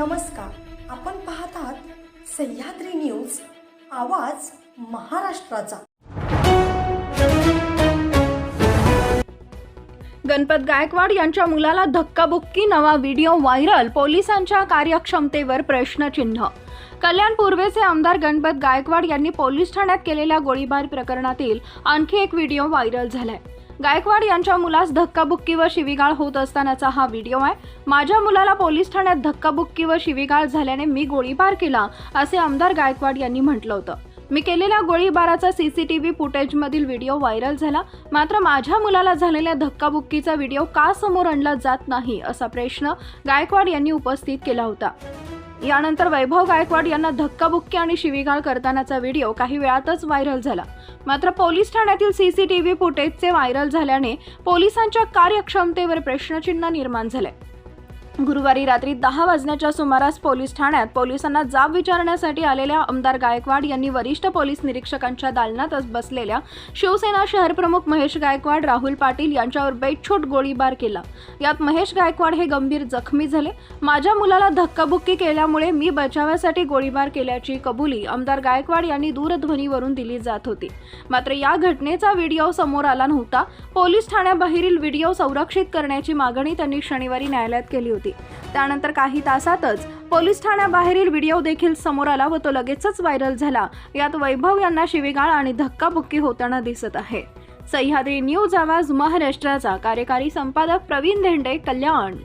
नमस्कार. आपण पाहत आहात सह्याद्री न्यूज आवाज महाराष्ट्राचा. गणपत गायकवाड यांच्या मुलाला धक्काबुक्की नवा व्हिडिओ व्हायरल पोलिसांच्या कार्यक्षमतेवर प्रश्नचिन्ह. कल्याण पूर्वेचे आमदार गणपत गायकवाड यांनी पोलीस ठाण्यात केलेल्या गोळीबार प्रकरणातील आणखी एक व्हिडिओ व्हायरल झालाय. गायकवाड यांच्या मुलास धक्काबुक्की व शिवीगाळ होत असतानाचा हा व्हिडिओ आहे. माझ्या मुलाला पोलीस ठाण्यात धक्काबुक्की व शिवीगाळ झाल्याने मी गोळीबार केला असे आमदार गायकवाड यांनी म्हटलं होतं. मी केलेल्या गोळीबाराचा सीसीटीव्ही फुटेजमधील व्हिडिओ व्हायरल झाला. मात्र माझ्या मुलाला झालेल्या धक्काबुक्कीचा व्हिडिओ का समोर आणला जात नाही असा प्रश्न गायकवाड यांनी उपस्थित केला होता. यानंतर वैभव गायकवाड यांना धक्काबुक्की आणि शिवीगाळ करतानाचा व्हिडिओ काही वेळातच व्हायरल झाला. मात्र पोलीस ठाण्यातील सीसीटीव्ही फुटेजचे व्हायरल झाल्याने पोलिसांच्या कार्यक्षमतेवर प्रश्नचिन्ह निर्माण झाले. गुरुवारी रात्री दहा वाजण्याच्या सुमारास पोलीस ठाण्यात पोलिसांना जाब विचारण्यासाठी आलेल्या आमदार गायकवाड यांनी वरिष्ठ पोलीस निरीक्षकांच्या दालनातच बसलेल्या शिवसेना शहरप्रमुख महेश गायकवाड राहुल पाटील यांच्यावर बेछूट गोळीबार केला. यात महेश गायकवाड हे गंभीर जखमी झाले. माझ्या मुलाला धक्काबुक्की केल्यामुळे मी बचावासाठी गोळीबार केल्याची कबुली आमदार गायकवाड यांनी दूरध्वनीवरून दिली जात होती. मात्र या घटनेचा व्हिडिओ समोर आला नव्हता. पोलीस ठाण्याबाहेरील व्हिडिओ संरक्षित करण्याची मागणी त्यांनी शनिवारी न्यायालयात केली होती. होती. त्यानंतर काही तासातच पोलीस ठाण्याबाहेरील व्हिडिओ देखील समोर आला व तो लगेचच व्हायरल झाला. यात वैभव यांना शिवीगाळ आणि धक्काबुक्की होताना दिसत आहे. सह्याद्री न्यूज आवाज महाराष्ट्राचा कार्यकारी संपादक प्रवीण धेंडे कल्याण.